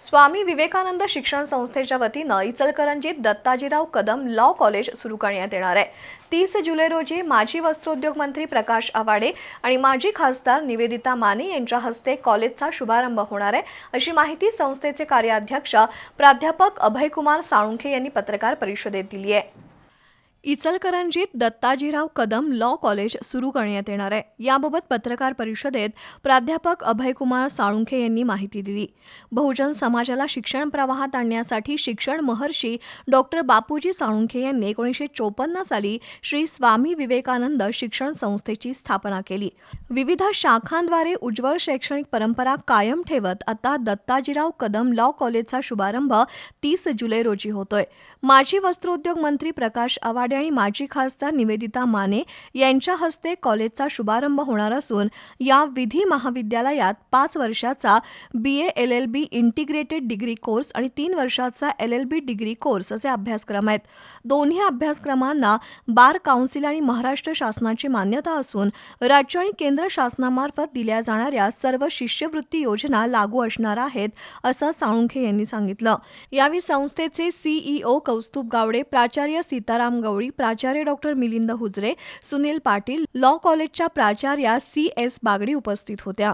स्वामी विवेकानंद शिक्षण संस्थेच्या वतीनं इचलकरंजीत दत्ताजीराव कदम लॉ कॉलेज सुरू करण्यात येणार आहे. तीस जुलै रोजी माजी वस्त्रोद्योग मंत्री प्रकाश आवाडे आणि माजी खासदार निवेदिता माने यांच्या हस्ते कॉलेजचा शुभारंभ होणार आहे. अशी माहिती संस्थेचे कार्याध्यक्ष प्राध्यापक अभयकुमार साळुंखे यांनी पत्रकार परिषदेत दिली आहे. इचलकरंजीत दत्ताजीराव कदम लॉ कॉलेज सुरू करण्यात येणार आहे. याबाबत पत्रकार परिषदेत प्राध्यापक अभयकुमार साळुंखे यांनी माहिती दिली. बहुजन समाजाला शिक्षण प्रवाहात आणण्यासाठी शिक्षण महर्षी डॉक्टर बापूजी साळुंखे यांनी एकोणीसशे चोपन्न साली श्री स्वामी विवेकानंद शिक्षण संस्थेची स्थापना केली. विविध शाखांद्वारे उज्ज्वल शैक्षणिक परंपरा कायम ठेवत आता दत्ताजीराव कदम लॉ कॉलेजचा शुभारंभ तीस जुलै रोजी होतोय. माजी वस्त्रोद्योग मंत्री प्रकाश आवाड आणि माजी खासदार निवेदिता माने यांच्या हस्ते कॉलेजचा शुभारंभ होणार असून या विधी महाविद्यालयात पाच वर्षाचा B A L L B integrated degree course आणि तीन वर्षाचा L L B degree course असे अभ्यासक्रम आहेत. दोन्ही अभ्यासक्रमांना बार काउन्सिल आणि महाराष्ट्र शासनाची मान्यता असून राज्य आणि केंद्र शासनामार्फत दिल्या जाणाऱ्या सर्व शिष्यवृत्ती योजना लागू असणार आहेत असं साळुंखे यांनी सांगितलं. यावेळी संस्थेचे सीईओ कौस्तुभ गावडे प्राचार्य सीताराम गवळी प्राचार्य डॉक्टर मिलिंद हुजरे सुनील पाटील लॉ कॉलेजच्या प्राचार्या सी एस बागडी उपस्थित होत्या.